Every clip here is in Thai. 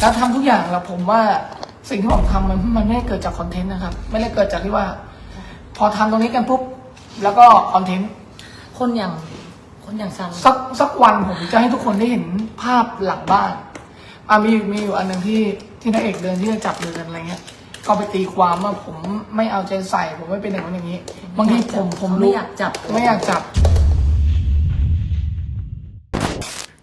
แล้วทำทุกอย่างแล้วผมว่าสิ่งที่ผมทำมันมันไม่ได้เกิดจากคอนเทนต์นะครับ ไม่ได้เกิดจากที่ว่า พอทำตรงนี้กันปุ๊บแล้วก็คอนเทนต์คนอย่างคนอย่างซันสักสักวันผมจะให้ทุกคนได้เห็นภาพหลังบ้านอะมีมีอยู่อันหนึ่งที่ที่นางเอกเดินที่จะจับมือกันอะไรเงี้ยก็ไปตีความว่าผมไม่เอาใจใส่ผมไม่เป็นอย่างนั้นอย่างนี้ บางทีผมผมไม่รู้อยากจับไม่อยากจับ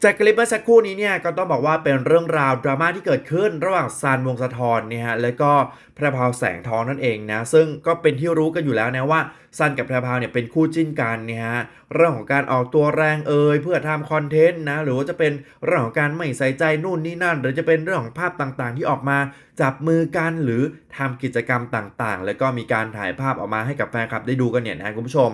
จากคลิปเมื่อสักครู่นี้เนี่ยก็ต้องบอกว่าเป็นเรื่องราวดราม่าที่เกิดขึ้นระหว่างซานวงสะทอนเนี่ยฮะแล้วก็แพรพาวแสงทองนั่นเองนะซึ่งก็เป็นที่รู้กันอยู่แล้วนะว่าซันกับแพรพาวเนี่ยเป็นคู่จิ้นกันเนี่ยฮะเรื่องของการออกตัวแรงเอ่ยเพื่อทำคอนเทนต์นะหรือว่าจะเป็นเรื่องของการไม่ใส่ใจนู่นนี่นั่น หรือจะเป็นเรื่องของภาพต่างๆ ที่ออกมา จับมือกันหรือทำกิจกรรมต่างๆ แล้วก็มีการถ่ายภาพออกมาให้กับแฟนคลับได้ดูกันเนี่ยนะคุณผู้ชม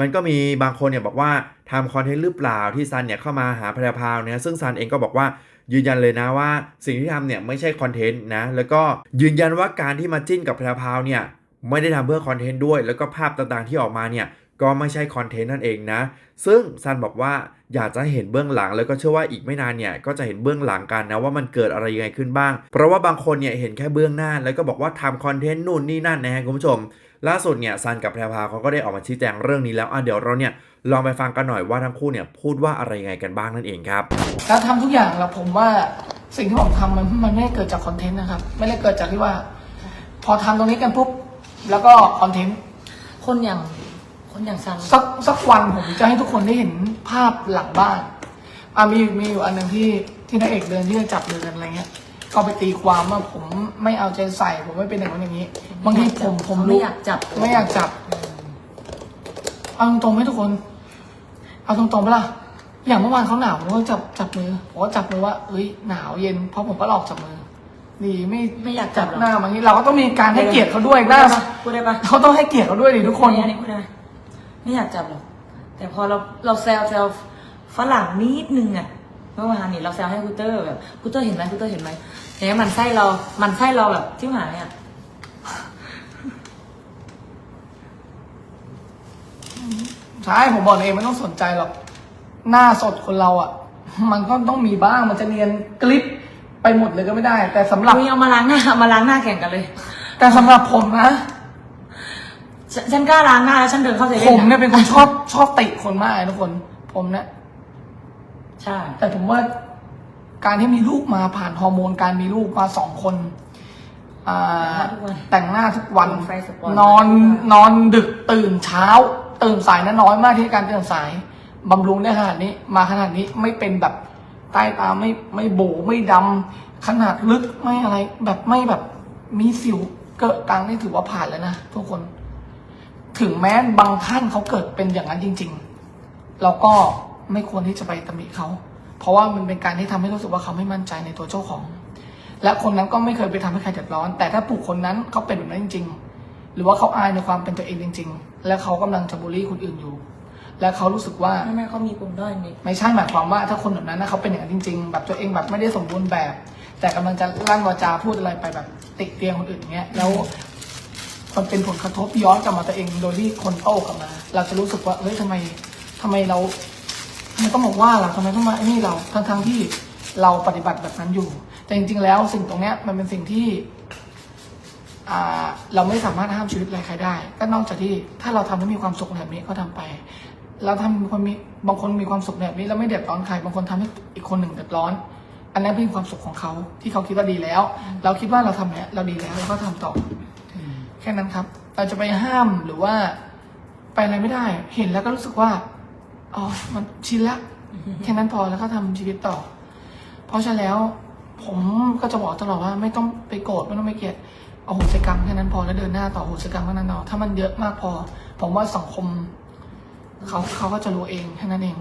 มันก็มีบางคนเนี่ยบอกว่าทำคอนเทนต์หรือเปล่าที่ซันเนี่ยเข้ามาหาแพรพาวเนี่ยซึ่งซันเองก็บอกว่ายืนยันเลยนะว่าสิ่งที่ทำเนี่ยไม่ใช่คอนเทนต์นะแล้วก็ยืนยันว่าการที่มาจิ้นกับแพรพาวเนี่ยไม่ได้ทำเพื่อคอนเทนต์ด้วย แล้วก็ภาพต่างๆที่ออกมาเนี่ย ก็ไม่ใช่คอนเทนต์นั่นเองนะ ซึ่งซันบอกว่าอยากจะให้เห็นเบื้องหลังแล้วก็เชื่อว่าอีกไม่นานเนี่ยก็จะเห็นเบื้องหลังกันนะว่ามันเกิดอะไรยังไงขึ้นบ้าง เพราะว่าบางคนเนี่ยเห็นแค่เบื้องหน้า แล้วก็บอกว่าทำคอนเทนต์นู่นนี่นั่นนะฮะคุณผู้ชม ล่าสุดเนี่ยซันกับแพรพราวเขาก็ได้ออกมาชี้แจงเรื่องนี้แล้วอะเดี๋ยวเราเนี่ยลองไปฟังกันหน่อยว่าทั้งคู่เนี่ยพูดว่าอะไรยังไงกันบ้างนั่นเองครับแล้วทำทุกอย่างแล้วผมว่าสิ่งที่ผมทำมันมันไม่ได้เกิดจากคอนเทนต์นะครับไม่ได้เกิดจากที่ว่า พอทำตรงนี้กันปุ๊บแล้วก็คอนเทนต์คนอย่าง คนอย่างซันสักสักวันผมจะให้ทุกคนได้เห็นภาพหลังบ้านอะมีมีอยู่อันหนึ่งที่ที่นางเอกเดินที่จะจับมือกันอะไรเงี้ยก็ไปตีความว่าผมไม่เอาใจใส่ ผมไม่เป็นอย่างนั้นอย่างนี้ บางทีผมผมไม่รู้อยากจับไม่อยากจับเอาตรงๆไหมทุกคน เอาตรงๆไหมล่ะอย่างเมื่อวานเขาหนาวผมก็จับจับมือผมก็จับมือว่าเอ้ยหนาวเย็นเพราะผมก็หลอกจับมือดีไม่ไม่อยากจัจับบหรอหน้ามาอย่างนี้เราก็ต้องมีการให้เกียรติเขาด้วยหได้น้าปะพูดได้ปะเขาต้องให้เกียรติเขาด้วยดิทุกคนอันนี้พูดได้ ไหมไม่อยากจับหรอก แต่พอเราเราแซวแซวฝรั่งนิดนึงอะเมื่อวานนี้เราแซวให้กูเตอร์แบบกูเตอร์เห็นไหมกูเตอร์เห็นไหมแต่มันไส้เรามันไส้เราแบบที่หายอะใช่ผมบอกเลยไม่ต้องสนใจหรอก หน้าสดคนเราอะ มันก็ต้องมีบ้างมันจะเนียนกลิปไปหมดเลยก็ไม่ได้ แต่สำหรับคุยเอามาล้างหน้าเอามาล้างหน้าแข่งกันเลย แต่สำหรับผมนะ ฉนฉันกล้าล้างหน้าแล้วฉันเดินเข้าเซผเว่นมเนี่ยเป็นคนชอบชอบติคนมากเลยทุกคน ผมเนี่ยใช่แต่ผมว่าการที่มีลูกมาผ่านฮอร์โมนการมีลูกมาสองคนอ่าแต่งหน้าทุกวัน ไฟสปอร์ตนอนนอนดึกตื่นเช้า ตื่นสายนะน้อยมากที่การตื่นสายบำรุงได้ขนาดนี้ มาขนาดนี้ไม่เป็นแบบใต้ตาไม่ไม่โบไม่ดำขนาดลึกไม่อะไร แบบไม่แบบมีสิวเกิดกลางนี่ถือว่าผ่านแล้วนะทุกคน ถึงแม้บางท่านเขาเกิดเป็นอย่างนั้นจริง ๆ เราก็ไม่ควรที่จะไปตำหนิเขา เพราะว่ามันเป็นการที่ทำให้รู้สึกว่าเขาไม่มั่นใจในตัวเจ้าของ และคนนั้นก็ไม่เคยไปทำให้ใครเดือดร้อน แต่ถ้าบุคคลนั้นเขาเป็นแบบนั้นจริง ๆ หรือว่าเขาอายในความเป็นตัวเองจริง ๆ และเขากำลังจะบูลลี่คนอื่นอยู่ และเขารู้สึกว่าไม่ไม่เขามีปมด้อยนี่ไม่ใช่หมายความว่าถ้าคนแบบนั้นนะเขาเป็นอย่างนั้นจริง ๆ แบบตัวเองแบบไม่ได้สมบูรณ์แบบ แต่กำลังจะลั่นวาจาพูดอะไรไปแบบติเตียงคนอื่นอย่างเงี้ยแล้ว มันเป็นผลกระทบย้อนกลับมาตัวเอง โดยที่คนโต้กลับมา เราจะรู้สึกว่าเฮ้ยทำไมทำไมเราทำไมต้องบอกว่าล่ะทำไมต้องมาไอ้นี่เราทั้งทั้งๆที่เราปฏิบัติแบบนั้นอยู่ แต่จริง ๆ แล้วสิ่งตรงเนี้ยมันเป็นสิ่งที่เราไม่สามารถห้ามชีวิตอะไรใครได้ ก็นอกจากที่ถ้าเราทำให้มีความสุขแบบนี้ก็ทำไป เราทำคนมีบางคนมีความสุขแบบนี้แล้วไม่เดือดร้อนใครบางคนทำให้อีกคนหนึ่งเดือดร้อน อันนั้นเป็นความสุขของเขาที่เขาคิดว่าดีแล้ว เราคิดว่าเราทำเนี้ยเราดีแล้วเราก็ทำต่อ แค่นั้นครับ เราจะไปห้ามหรือว่าไปอะไรไม่ได้ เห็นแล้วก็รู้สึกว่าอ๋อมันชินละแค่นั้นพอแล้วก็ทำชีวิตต่อ เพราะฉะนั้นแล้วผมก็จะบอกตลอดว่าไม่ต้องไปโกรธไม่ต้องไปเกลียดเอาโหสิกรรมแค่นั้นพอแล้วเดินหน้าต่อโหสิกรรมแค่นั้นเนาถ้ามันเยอะมากพอ ผมว่าสังคม เขาเขาก็จะรู้เองแค่นั้นเอง